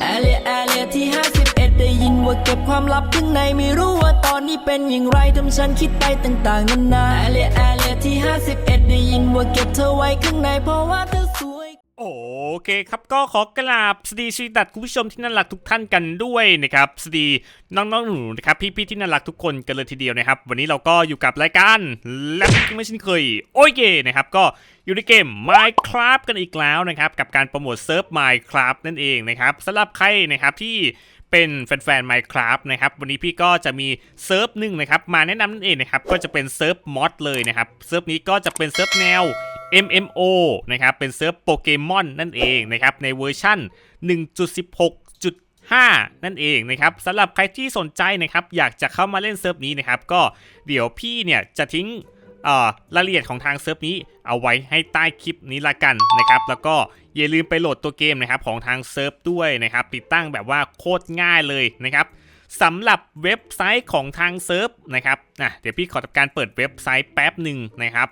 แอเลียแอเลียที่ 51 ได้ยินว่าเก็บความลับข้างในไม่รู้ว่าตอนนี้เป็นอย่างไรทำฉันคิดไปต่างๆนานาแอเลียแอเลียที่ 51 ได้ยินว่าเก็บเธอไว้ข้างในเพราะว่าเธอสวย โอเคครับก็ขอกราบสวัสดีชีวิตดัดคุณผู้ชมที่น่ารักทุกท่านกันด้วยนะครับสวัสดีน้องๆหนูนะครับพี่ๆที่น่ารักทุกคนกันเลยทีเดียวนะครับ วันนี้เราก็อยู่กับรายการและไม่เช่นเคย โอ้ยเกนะครับก็อยู่ในเกม Minecraft กันอีกแล้วนะครับกับการโปรโมทเซิร์ฟ Minecraft นั่นเองนะครับสำหรับใครนะครับที่เป็นแฟนๆ Minecraft นะครับวันนี้พี่ก็จะมีเซิร์ฟหนึ่งนะครับมาแนะนำนั่นเองนะครับก็จะเป็นเซิร์ฟมอดเลยนะครับเซิร์ฟนี้ก็จะเป็นเซิร์ฟแนว MMO นะครับ เป็นเซิร์ฟโปเกมอนนั่นเองนะครับ ในเวอร์ชั่น 1.16.5 นั่นเองนะครับสำหรับใครที่สนใจนะครับ อยากจะเข้ามาเล่นเซิร์ฟนี้นะครับ ก็เดี๋ยวพี่เนี่ยจะทิ้งอ่อรายละเอียดของทางเซิร์ฟนี้เอาไว้ให้ใต้คลิปนี้ละกันนะครับ แล้วก็อย่าลืมไปโหลดตัวเกมนะครับของทางเซิร์ฟด้วยนะครับ ติดตั้งแบบว่าโคตรง่ายเลยนะครับสำหรับเว็บไซต์ของทางเซิร์ฟนะครับอะเดี๋ยวพี่ขอทำการเปิดเว็บไซต์แป๊บหนึ่งนะครับ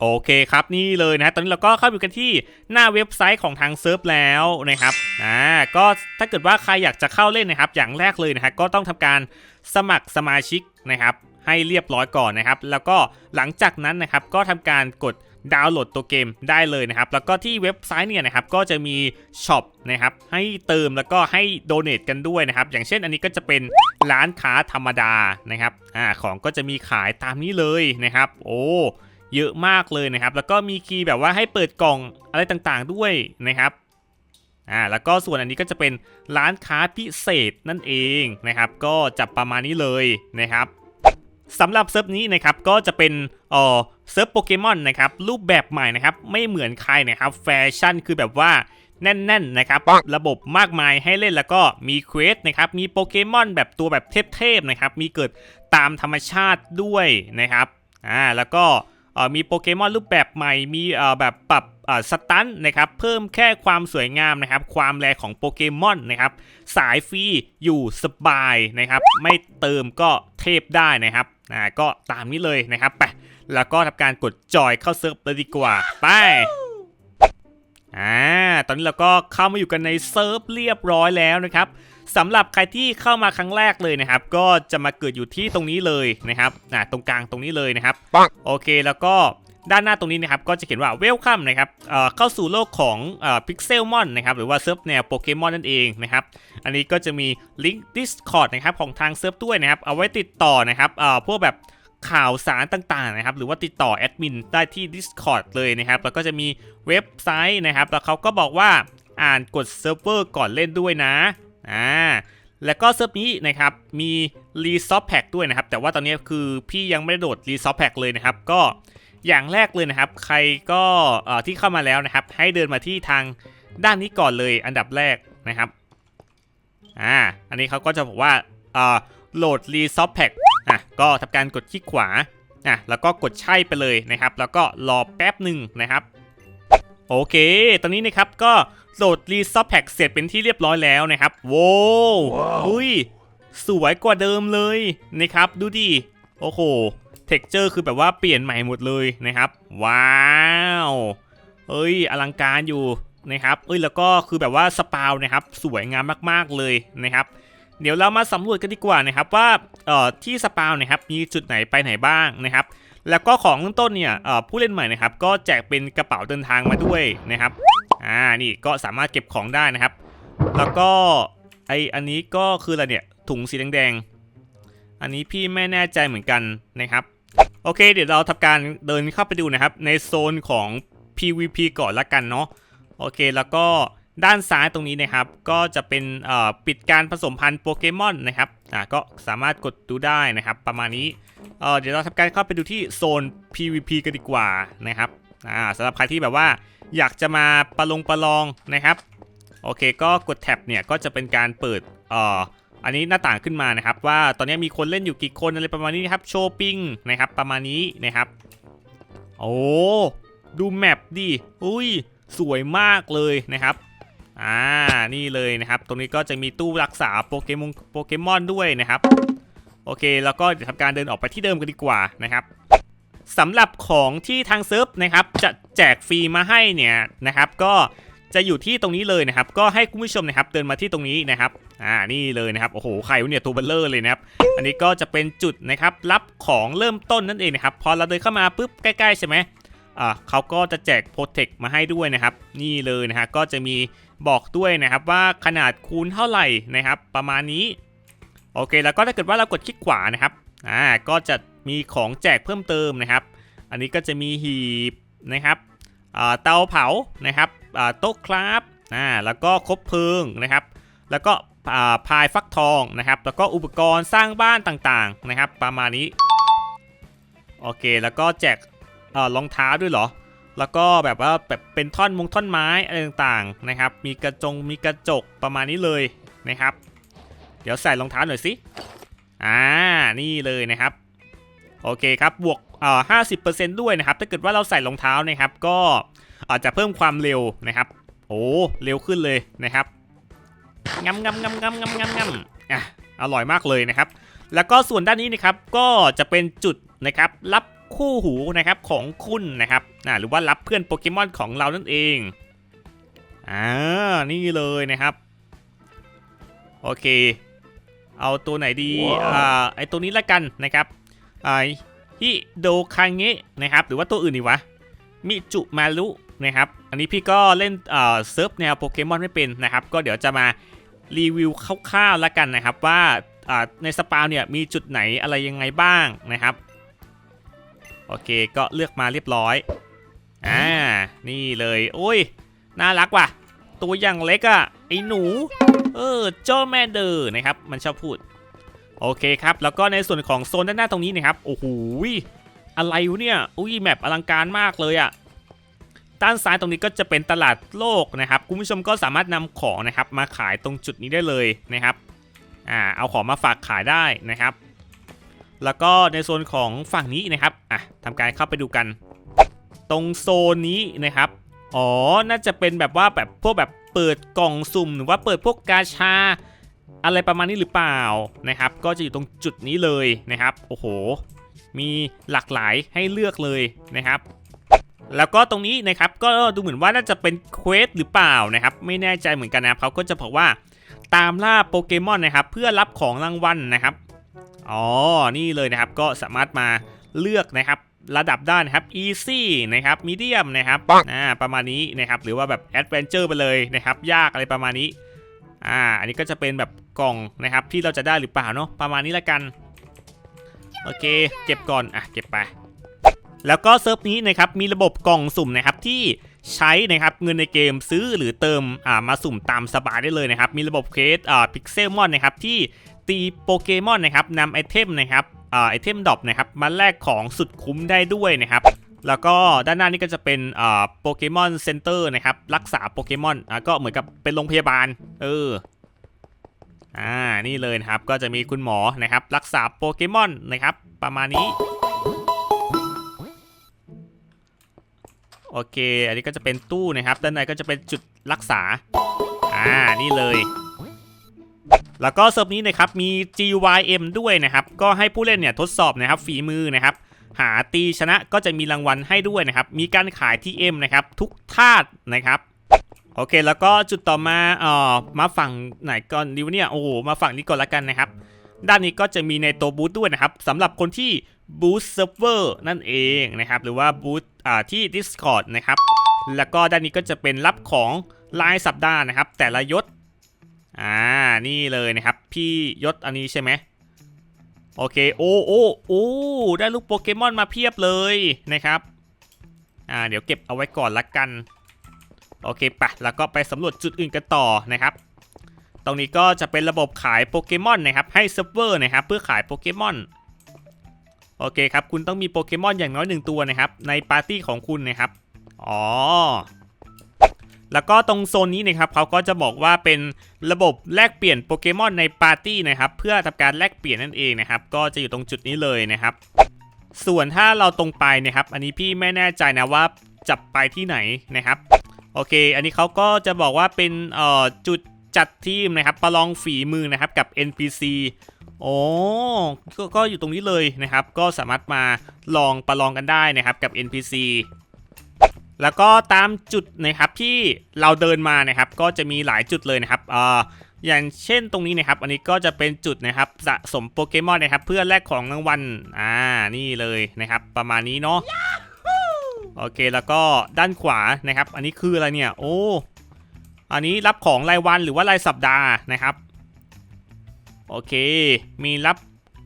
โอเคครับนี่เลยนะตอนนี้เราก็เข้าไปกันที่หน้าเว็บไซต์ของทางเซิร์ฟแล้วนะครับอ่าก็ถ้าเกิดว่าใครอยากจะเข้าเล่นนะครับ อย่างแรกเลยนะฮะก็ต้องทำการสมัครสมาชิกนะครับ ให้เรียบร้อยก่อนนะครับ แล้วก็หลังจากนั้นนะครับก็ทำการกดดาวน์โหลดตัวเกมได้เลยนะครับ แล้วก็ที่เว็บไซต์เนี่ยนะครับก็จะมีช็อปนะครับให้เติมแล้วก็ให้โดเนทกันด้วยนะครับ อย่างเช่นอันนี้ก็จะเป็นร้านค้าธรรมดานะครับอ่าของก็จะมีขายตามนี้เลยนะครับ โอ้ เยอะมากเลยนะครับ แล้วก็มีคีย์แบบว่าให้เปิดกล่องอะไรต่างๆด้วยนะครับอ่าแล้วก็ส่วนอันนี้ก็จะเป็นร้านค้าพิเศษนั่นเองนะครับ ก็จะประมาณนี้เลยนะครับสำหรับเซิร์ฟนี้นะครับก็จะเป็นเออเซิร์ฟโปเกมอนนะครับรูปแบบใหม่นะครับไม่เหมือนใครนะครับแฟชั่นคือแบบว่าแน่นๆนะครับระบบมากมายให้เล่นแล้วก็มีเควสนะครับมีโปเกมอนแบบตัวแบบเทพๆนะครับมีเกิดตามธรรมชาติด้วยนะครับอ่าแล้วก็ มีโปเกมอนรูปแบบใหม่ มีแบบปรับสตันนะครับ เพิ่มแค่ความสวยงามนะครับ ความแรงของโปเกมอนนะครับ สายฟรีอยู่สบายนะครับ ไม่เติมก็เทพได้นะครับอ่าก็ตามนี้เลยนะครับไปแล้วก็ทำการกดจอยเข้าเซิร์ฟเลยดีกว่า ไปอ่าตอนนี้เราก็เข้ามาอยู่กันในเซิร์ฟเรียบร้อยแล้วนะครับ สำหรับใครที่เข้ามาครั้งแรกเลยนะครับ ก็จะมาเกิดอยู่ที่ตรงนี้เลยนะครับอ่าตรงกลางตรงนี้เลยนะครับปังโอเคแล้วก็ด้านหน้าตรงนี้นะครับก็จะเขียนว่า Welcome นะครับเอ่อเข้าสู่โลกของเอ่อ Pixelmon นะครับหรือว่าเซิร์ฟแนวโปเกมอนนั่นเองนะครับอันนี้ก็จะมีลิงก์ Discord นะครับของทางเซิร์ฟด้วยนะครับเอาไว้ติดต่อนะครับเอ่อพวกแบบข่าวสารต่างๆนะครับหรือว่าติดต่อแอดมินได้ที่ Discord เลยนะครับแล้วก็จะมีเว็บไซต์นะครับแล้วเขาก็บอกว่าอ่านกดเซิร์ฟเวอร์ก่อนเล่นด้วยนะ อ่าแล้วก็เซิร์ฟนี้นะครับมีรีซอฟแพ็กด้วยนะครับแต่ว่าตอนนี้คือพี่ยังไม่ได้โดดรีซอฟแพ็กเลยนะครับก็อย่างแรกเลยนะครับ ใครก็ที่เข้ามาแล้วนะครับ ให้เดินมาที่ทางด้านนี้ก่อนเลยอันดับแรกนะครับอ่าอันนี้เขาก็จะบอกว่าอ่อโหลดรีซอฟแพ็กอะก็ทำการกดคลิกขวาอะแล้วก็กดใช่ไปเลยนะครับ แล้วก็รอแป๊บหนึ่งนะครับ โอเค ตอนนี้นะครับก็ โหลดรีซอฟแพ็กเสร็จเป็นที่เรียบร้อยแล้วนะครับโว้วว้าวอุ้ย สวยกว่าเดิมเลยนะครับ ดูดิ โอ้โห เท็กเจอร์คือแบบว่าเปลี่ยนใหม่หมดเลยนะครับ ว้าวเอ้ย อลังการอยู่นะครับ เอ้ย แล้วก็คือแบบว่าสปาวนะครับ สวยงามมากๆเลยนะครับ เดี๋ยวเรามาสำรวจกันดีกว่านะครับว่าเอ่อที่สปาวนะครับมีจุดไหนไปไหนบ้างนะครับ แล้วก็ของเริ่มต้นเนี่ยเอ่อผู้เล่นใหม่นะครับก็แจกเป็นกระเป๋าเดินทางมาด้วยนะครับ อ่านี่ก็สามารถเก็บของได้นะครับ แล้วก็ไออันนี้ก็คืออะไรเนี่ยถุงสีแดงๆ อันนี้พี่ไม่แน่ใจเหมือนกันนะครับ โอเค เดี๋ยวเราทำการเดินเข้าไปดูนะครับ ในโซนของ PVP ก่อนละกันเนาะโอเคแล้วก็ด้านซ้ายตรงนี้นะครับ ก็จะเป็นปิดการผสมพันธุ์โปเกมอนนะครับอ่าก็สามารถกดดูได้นะครับ ประมาณนี้เเดี๋ยวเราทำการเข้าไปดูที่โซน PVP กันดีกว่านะครับ อ่าสำหรับใครที่แบบว่าอยากจะมาประลงประลองนะครับ โอเคก็กดแท็บเนี่ยก็จะเป็นการเปิดเอ่ออันนี้หน้าต่างขึ้นมานะครับ ว่าตอนนี้มีคนเล่นอยู่กี่คนอะไรประมาณนี้นะครับโชว์ปิ้งนะครับประมาณนี้นะครับ โอ้ดูแมปดิอุ้ยสวยมากเลยนะครับอ่านี่เลยนะครับ ตรงนี้ก็จะมีตู้รักษาโปเกมอนโปเกมอนด้วยนะครับ โอเค แล้วก็เดี๋ยวทำการเดินออกไปที่เดิมกันดีกว่านะครับ สำหรับของที่ทางเซิร์ฟนะครับจะแจกฟรีมาให้เนี่ยนะครับ ก็จะอยู่ที่ตรงนี้เลยนะครับ ก็ให้คุณผู้ชมนะครับเดินมาที่ตรงนี้นะครับ อ่านี่เลยนะครับโอ้โหใครวะเนี่ยตัวเบลเลอร์เลยนะครับ อันนี้ก็จะเป็นจุดนะครับรับของเริ่มต้นนั่นเองนะครับพอเราเดินเข้ามาปุ๊บใกล้ๆใช่ไหมอ่าเขาก็จะแจกโปรเทคมาให้ด้วยนะครับ นี่เลยนะฮะก็จะมีบอกด้วยนะครับว่าขนาดคูณเท่าไหร่นะครับ ประมาณนี้โอเคแล้วก็ถ้าเกิดว่าเรากดคลิกขวานะครับอ่าก็จะ มีของแจกเพิ่มเติมนะครับ อันนี้ก็จะมีหีบนะครับเตาเผานะครับโต๊ะคราฟอ่าแล้วก็คบเพลิงนะครับ แล้วก็พายฟักทองนะครับ แล้วก็อุปกรณ์สร้างบ้านต่างๆนะครับ ประมาณนี้โอเคแล้วก็แจกเอ่อรองเท้าด้วยเหรอ แล้วก็แบบว่าแบบเป็นท่อนมงท่อนไม้อะไรต่างๆนะครับ มีกระจงมีกระจกประมาณนี้เลยนะครับ เดี๋ยวใส่รองเท้าหน่อยสิอ่านี่เลยนะครับ โอเคครับบวกอ่อห้าสิบเปอร์เซ็นต์ด้วยนะครับถ้าเกิดว่าเราใส่รองเท้านะครับก็อาจจะเพิ่มความเร็วนะครับ โอ้เร็วขึ้นเลยนะครับงำงำงำงำงำงำงำอะอร่อยมากเลยนะครับ แล้วก็ส่วนด้านนี้นะครับก็จะเป็นจุดนะครับรับคู่หูนะครับของคุณนะครับอ่าหรือว่ารับเพื่อนโปเกมอนของเรานั่นเองอ่านี่เลยนะครับ โอเค เอาตัวไหนดีอ่าไอตัวนี้ละกันนะครับ ไอฮิโดคังเงะนะครับ หรือว่าตัวอื่นดีวะ มิจุมารุนะครับ อันนี้พี่ก็เล่นเอ่อเซิร์ฟแนวโปเกมอนไม่เป็นนะครับ ก็เดี๋ยวจะมารีวิวคร่าวๆแล้วกันนะครับ ว่าอ่าในสปาวเนี่ยมีจุดไหนอะไรยังไงบ้างนะครับ โอเคก็เลือกมาเรียบร้อยอ่านี่เลยโอ้ยน่ารักว่ะ ตัวอย่างเล็กอะ่ะไอหนู เออเจ้าแม่เดอร์นะครับ มันชอบพูด โอเคครับ แล้วก็ในส่วนของโซนด้านหน้าตรงนี้นะครับ โอ้โห อะไรวะเนี่ย อุ้ยแมปอลังการมากเลยอะ่ะด้านซ้ายตรงนี้ก็จะเป็นตลาดโลกนะครับ คุณผู้ชมก็สามารถนำของนะครับมาขายตรงจุดนี้ได้เลยนะครับ อ่า เอาของมาฝากขายได้นะครับ แล้วก็ในโซนของฝั่งนี้นะครับ อะทำการเข้าไปดูกัน ตรงโซนนี้นะครับ อ๋อ น่าจะเป็นแบบว่าแบบพวกแบบเปิดกล่องสุ่มหรือว่าเปิดพวกกาชา อะไรประมาณนี้หรือเปล่านะครับ ก็จะอยู่ตรงจุดนี้เลยนะครับ โอ้โห มีหลากหลายให้เลือกเลยนะครับ แล้วก็ตรงนี้นะครับก็ดูเหมือนว่าน่าจะเป็นเควสหรือเปล่านะครับ ไม่แน่ใจเหมือนกันนะครับเขาก็จะบอกว่าตามล่าโปเกมอนนะครับ เพื่อรับของรางวัลนะครับอ๋อนี่เลยนะครับก็สามารถมาเลือกนะครับระดับได้นะครับ easy นะครับ medium นะครับอ่าประมาณนี้นะครับ หรือว่าแบบ adventure ไปเลยนะครับ ยากอะไรประมาณนี้ อ่า อันนี้ก็จะเป็นแบบกล่องนะครับที่เราจะได้หรือเปล่าเนาะประมาณนี้ละกัน โอเค เก็บก่อน อะ เก็บไป แล้วก็เซิร์ฟนี้นะครับมีระบบกล่องสุ่มนะครับที่ใช้นะครับเงินในเกมซื้อหรือเติมอ่ามาสุ่มตามสบายได้เลยนะครับ มีระบบเคสอ่าพิกเซลมอนนะครับที่ตีโปเกมอนนะครับนำไอเทมนะครับอ่าไอเทมดรอปนะครับมาแลกของสุดคุ้มได้ด้วยนะครับ แล้วก็ด้านหน้านี้ก็จะเป็นโปเกมอนเซ็นเตอร์นะครับ รักษาโปเกมอนอ่าก็เหมือนกับเป็นโรงพยาบาล เอออ่านี่เลยนะครับก็จะมีคุณหมอนะครับ รักษาโปเกมอนนะครับ ประมาณนี้ โอเค อันนี้ก็จะเป็นตู้นะครับ ด้านในก็จะเป็นจุดรักษา อ่านี่เลยแล้วก็เซิร์ฟนี้นะครับมี GYM ด้วยนะครับ ก็ให้ผู้เล่นเนี่ยทดสอบนะครับฝีมือนะครับ หาตีชนะก็จะมีรางวัลให้ด้วยนะครับ มีการขายที่ M นะครับ ทุกธาตุนะครับโอเค แล้วก็จุดต่อมาเอ่อมาฝั่งไหนก่อนดิวเนี่ยโอ้โหมาฝั่งนี้ก่อนละกันนะครับ ด้านนี้ก็จะมีในตัวบูธด้วยนะครับสำหรับคนที่บูธเซิร์ฟเวอร์นั่นเองนะครับ หรือว่าบูธอ่าที่ Discord นะครับ แล้วก็ด้านนี้ก็จะเป็นรับของรายสัปดาห์นะครับ แต่ละยศอ่านี่เลยนะครับ พี่ยศอันนี้ใช่ไหม โอเค โอ้โอ้โอ้ได้ลูกโปเกมอนมาเพียบเลยนะครับ อ่า เดี๋ยวเก็บเอาไว้ก่อนละกัน โอเคปะแล้วก็ไปสำรวจจุดอื่นกันต่อนะครับ ตรงนี้ก็จะเป็นระบบขายโปเกมอนนะครับ ให้เซิร์ฟเวอร์นะครับ เพื่อขายโปเกมอน โอเคครับ คุณต้องมีโปเกมอนอย่างน้อยหนึ่งตัวนะครับ ในปาร์ตี้ของคุณนะครับ อ๋อ แล้วก็ตรงโซนนี้นะครับเขาก็จะบอกว่าเป็นระบบแลกเปลี่ยนโปเกมอนในปาร์ตี้นะครับเพื่อทำการแลกเปลี่ยนนั่นเองนะครับก็จะอยู่ตรงจุดนี้เลยนะครับ ส่วนถ้าเราตรงไปนะครับ อันนี้พี่ไม่แน่ใจนะว่าจะไปที่ไหนนะครับโอเค อันนี้เขาก็จะบอกว่าเป็นเอ่อจุดจัดทีมนะครับประลองฝีมือนะครับกับ NPC โอ้ก็ก็อยู่ตรงนี้เลยนะครับ ก็สามารถมาลองประลองกันได้นะครับกับ NPC แล้วก็ตามจุดนะครับที่เราเดินมานะครับ ก็จะมีหลายจุดเลยนะครับเอ่ออย่างเช่นตรงนี้นะครับ อันนี้ก็จะเป็นจุดนะครับสะสมโปเกมอนนะครับ เพื่อแลกของรางวัลอ่านี่เลยนะครับ ประมาณนี้เนาะโอเคแล้วก็ด้านขวานะครับ อันนี้คืออะไรเนี่ยโอ้อันนี้รับของรายวันหรือว่ารายสัปดาห์นะครับ โอเค มีรับ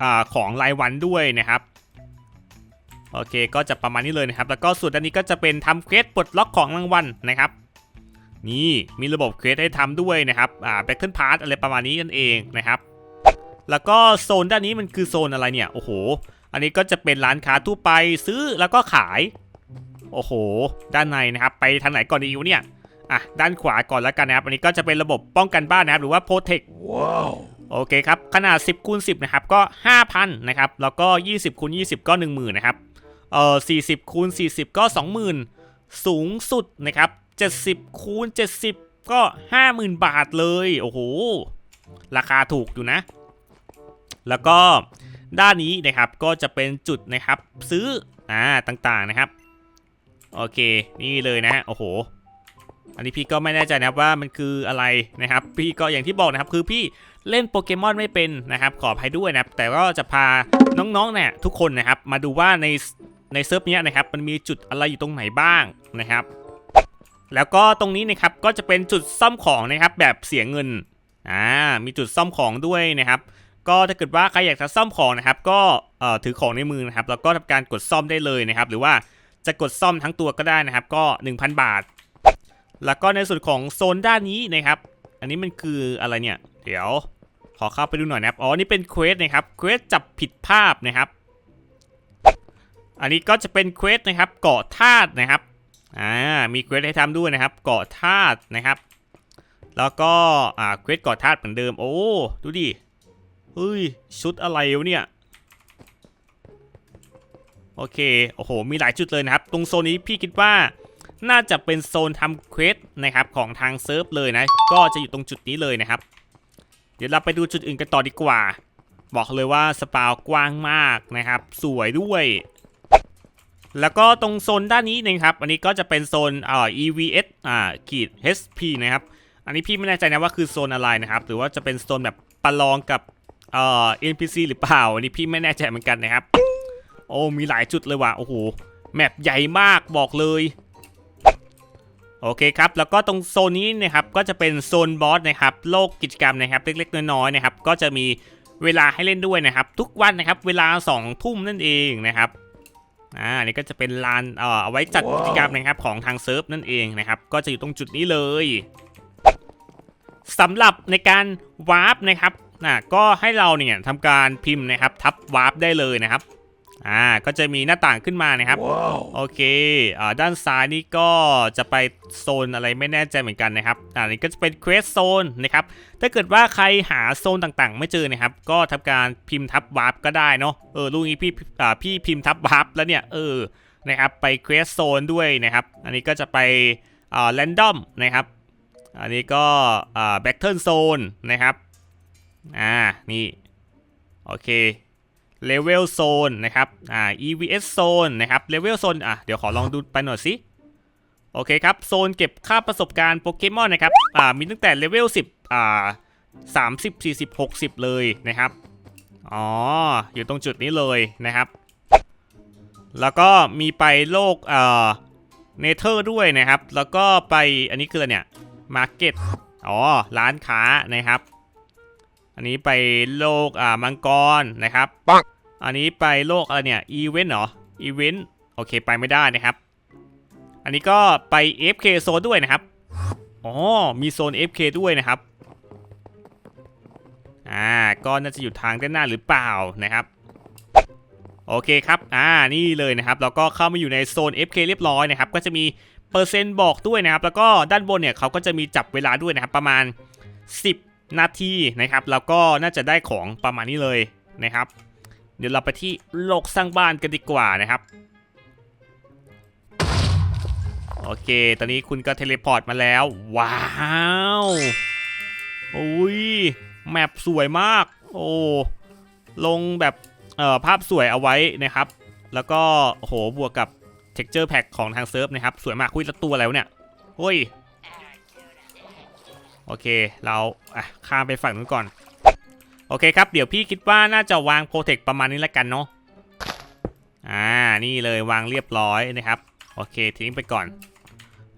อาของรายวันด้วยนะครับ โอเค ก็จะประมาณนี้เลยนะครับ แล้วก็ส่วนด้านนี้ก็จะเป็นทำเควสปลดล็อกของรางวัลนะครับ นี่มีระบบเควสให้ทำด้วยนะครับ อ่าแบทเทิลพาร์อะไรประมาณนี้นั่นเองนะครับ แล้วก็โซนด้านนี้มันคือโซนอะไรเนี่ย โอ้โห อันนี้ก็จะเป็นร้านค้าทั่วไปซื้อแล้วก็ขาย โอ้โห ด้านในนะครับ ไปทางไหนก่อนดีอยู่เนี่ย อะ ด้านขวาก่อนแล้วกันนะครับ อันนี้ก็จะเป็นระบบป้องกันบ้านนะครับ หรือว่า Protect โอเคครับ ขนาด 10คูณ10 นะครับ ก็ 5,000 นะครับ แล้วก็ 20คูณ20 ก็ 10,000 นะครับ เอ่อ40คูณ40 ก็ 20,000 สูงสุดนะครับ 70คูณ70 ก็ 50,000 บาทเลย โอ้โห ราคาถูกอยู่นะ แล้วก็ด้านนี้นะครับก็จะเป็นจุดนะครับซื้ออ่าต่างๆนะครับ โอเคนี่เลยนะโอ้โห อันนี้พี่ก็ไม่แน่ใจนะครับว่ามันคืออะไรนะครับ พี่ก็อย่างที่บอกนะครับ คือพี่เล่นโปเกมอนไม่เป็นนะครับ ขออภัยด้วยนะครับ แต่ก็จะพาน้องๆเนี่ยทุกคนนะครับ มาดูว่าใน ในเซิร์ฟเนี้ยนะครับมันมีจุดอะไรอยู่ตรงไหนบ้างนะครับ แล้วก็ตรงนี้นะครับก็จะเป็นจุดซ่อมของนะครับแบบเสียเงินอ่ามีจุดซ่อมของด้วยนะครับ ก็ถ้าเกิดว่าใครอยากจะซ่อมของนะครับ ก็เอ่อถือของในมือนะครับ แล้วก็ทำการกดซ่อมได้เลยนะครับ หรือว่าจะกดซ่อมทั้งตัวก็ได้นะครับ ก็ 1,000 บาท แล้วก็ในส่วนของโซนด้านนี้นะครับ อันนี้มันคืออะไรเนี่ย เดี๋ยวขอเข้าไปดูหน่อยนะครับ อ๋อ นี่เป็นเควสนะครับ เควสจับผิดภาพนะครับ อันนี้ก็จะเป็นเควสนะครับเกาะธาตุนะครับอ่ามีเควสให้ทำด้วยนะครับ เกาะธาตุนะครับ แล้วก็อ่าเควสเกาะธาตุเหมือนเดิมโอ้ดูดิเฮ้ยชุดอะไรวะเนี่ยโอเคโอ้โหมีหลายจุดเลยนะครับ ตรงโซนนี้พี่คิดว่าน่าจะเป็นโซนทำเควสนะครับของทางเซิร์ฟเลยนะ ก็จะอยู่ตรงจุดนี้เลยนะครับ เดี๋ยวเราไปดูจุดอื่นกันต่อดีกว่า บอกเลยว่าสปาวกว้างมากนะครับ สวยด้วย แล้วก็ตรงโซนด้านนี้นะครับอันนี้ก็จะเป็นโซนเอ่อ EVS อ่าขีด HP นะครับอันนี้พี่ไม่แน่ใจนะว่าคือโซนอะไรนะครับ หรือว่าจะเป็นโซนแบบประลองกับเอ่อ NPC หรือเปล่าอันนี้พี่ไม่แน่ใจเหมือนกันนะครับ โอ้มีหลายจุดเลยว่ะโอ้โหแมปใหญ่มากบอกเลยโอเคครับ แล้วก็ตรงโซนนี้นะครับก็จะเป็นโซนบอสนะครับ โลกกิจกรรมนะครับ เล็กๆน้อยๆนะครับ ก็จะมีเวลาให้เล่นด้วยนะครับ ทุกวันนะครับ เวลา2ทุ่มนั่นเองนะครับ อ่านี่ก็จะเป็นลานเอ่อเอาไว้จัดกิจกรรมนะครับของทางเซิร์ฟนั่นเองนะครับ ก็จะอยู่ตรงจุดนี้เลยสำหรับในการวาร์ปนะครับอ่าก็ให้เราเนี่ยทำการพิมพ์นะครับ ทับวาร์ปได้เลยนะครับ อ่าก็จะมีหน้าต่างขึ้นมานะครับโอเคอ่าด้านซ้ายนี่ก็จะไปโซนอะไรไม่แน่ใจเหมือนกันนะครับอ่านี่ก็จะเป็นเควสโซนนะครับถ้าเกิดว่าใครหาโซนต่างๆ ไม่เจอนะครับ ก็ทำการพิมพ์ทับวาร์ปก็ได้เนาะเออลูกนี้พี่อ่าพี่พิมพ์ทับวาร์ปแล้วเนี่ยเออนะครับไปเควสโซนด้วยนะครับ อันนี้ก็จะไปอ่าแรนดอมนะครับอันนี้ก็อ่าแบ็กเทิลโซนนะครับอ่านี่โอเค เลเวลโซนนะครับอ่า EVS โซนนะครับเลเวลโซนอะเดี๋ยวขอลองดูไปหน่อยสิโอเคครับ โซนเก็บค่าประสบการณ์โปเกมอนนะครับอ่ามีตั้งแต่เลเวล10อ่า30 40 60 เลยนะครับ อ๋อ อยู่ตรงจุดนี้เลยนะครับ แล้วก็มีไปโลกเอ่อเนเธอร์ด้วยนะครับ แล้วก็ไปอันนี้คืออะไรเนี่ยมาร์เก็ตอ๋อ ร้านค้านะครับ อันนี้ไปโลกอ่ามังกรนะครับปัง อันนี้ไปโลกอะไรเนี่ยอีเวนต์เหรออีเวนต์โอเคไปไม่ได้นะครับ อันนี้ก็ไป FK โซนด้วยนะครับอ๋อมีโซน FK ด้วยนะครับอ่าก็น่าจะอยู่ทางด้านหน้าหรือเปล่านะครับโอเคครับ อ่า นี่เลยนะครับ แล้วก็เข้ามาอยู่ในโซน FK เรียบร้อยนะครับ ก็จะมีเปอร์เซ็นต์บอกด้วยนะครับ แล้วก็ด้านบนเนี่ยเขาก็จะมีจับเวลาด้วยนะครับ ประมาณ 10 นาทีนะครับ แล้วก็น่าจะได้ของประมาณนี้เลยนะครับ เดี๋ยวเราไปที่โลกสร้างบ้านกันดีกว่านะครับ โอเค ตอนนี้คุณก็เทเลพอร์ตมาแล้ว ว้าวอุ้ยแมปสวยมาก โอ้ลงแบบเอ่อภาพสวยเอาไว้นะครับ แล้วก็โหบวกกับ texture pack ของทางเซิร์ฟนะครับ สวยมากคุยละตัวแล้วเนี่ยเฮ้ยโอเค เราอะข้ามไปฝั่งนู้นก่อน โอเคครับ เดี๋ยวพี่คิดว่าน่าจะวางโปรเทคประมาณนี้และกันเนาะอ่านี่เลยวางเรียบร้อยนะครับ โอเคทิ้งไปก่อน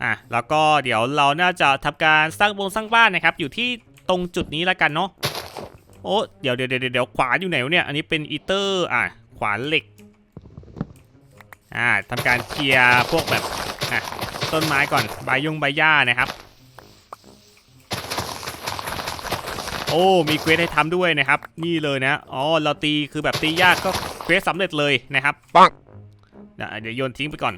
อะแล้วก็เดี๋ยวเราน่าจะทำการสร้างบงสร้างบ้านนะครับ อยู่ที่ตรงจุดนี้และกันเนาะโอ้เดี๋ยวเดี๋ยวเดี๋ยวเดี๋ยวขวานอยู่ไหนวะเนี่ยอันนี้เป็นอีเตอร์อะขวานเหล็กอ่าทำการเคลียร์พวกแบบอะต้นไม้ก่อนใบยงใบหญ้านะครับ อ้มีเควสให้ทำด้วยนะครับ นี่เลยนะอ๋อเราตีคือแบบตียากก็เควสสำเร็จเลยนะครับปังเดี๋ยวเดี๋ยวโยนทิ้งไปก่อน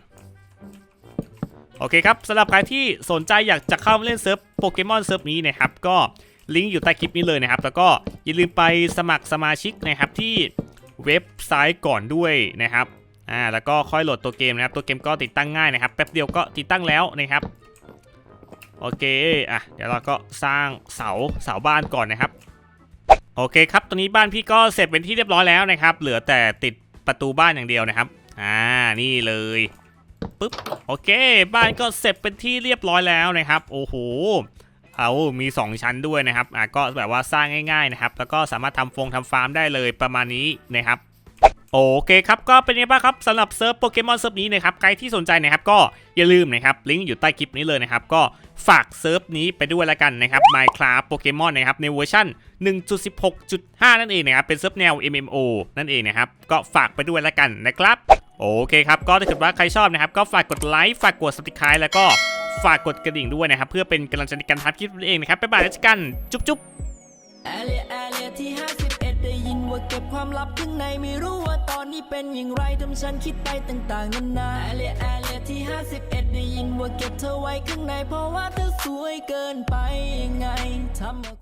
โอเคครับสำหรับใครที่สนใจอยากจะเข้ามาเล่นเซิร์ฟโปเกมอนเซิร์ฟนี้นะครับก็ลิงก์อยู่ใต้คลิปนี้เลยนะครับ แล้วก็อย่าลืมไปสมัครสมาชิกนะครับที่เว็บไซต์ก่อนด้วยนะครับอ่าแล้วก็ค่อยโหลดตัวเกมนะครับ ตัวเกมก็ติดตั้งง่ายนะครับแป๊บเดียวก็ติดตั้งแล้วนะครับ โอเคอะเดี๋ยวเราก็สร้างเสาเสาบ้านก่อนนะครับ โอเคครับตอนนี้บ้านพี่ก็เสร็จเป็นที่เรียบร้อยแล้วนะครับ เหลือแต่ติดประตูบ้านอย่างเดียวนะครับ อ่านี่เลยปึ๊บโอเค บ้านก็เสร็จเป็นที่เรียบร้อยแล้วนะครับ โอ้โหเอามี 2 ชั้นด้วยนะครับอะก็แบบว่าสร้างง่ายๆนะครับ แล้วก็สามารถทำฟงทำฟาร์มได้เลยประมาณนี้นะครับ โอเคครับก็เป็นยังไงบ้างครับสำหรับเซิร์ฟโปเกมอนเซิร์ฟนี้นะครับใครที่สนใจนะครับก็อย่าลืมนะครับลิงก์อยู่ใต้คลิปนี้เลยนะครับก็ฝากเซิร์ฟนี้ไปด้วยละกันนะครับ Minecraft โปเกมอนนะครับในเวอร์ชัน1.16.5 นั่นเองนะครับเป็นเซิร์ฟแนว MMO นั่นเองนะครับก็ฝากไปด้วยละกันนะครับโอเคครับก็ถ้าเกิดว่าใครชอบนะครับก็ฝากกดไลค์ฝากกด subscribe แล้วก็ฝากกดกระดิ่งด้วยนะครับเพื่อเป็นกำลังใจในการทำคลิปนั่นเองนะครับบ๊ายบายแล้วกันจุ๊บจุ๊บ ว่าเก็บความลับข้างในไม่รู้ว่าตอนนี้เป็นอย่างไรทำฉันคิดไปต่างๆนานาแอเลียแอเลียที่ 51 ได้ยินว่าเก็บเธอไว้ข้างใน เพราะว่าเธอสวยเกินไปยังไงทำ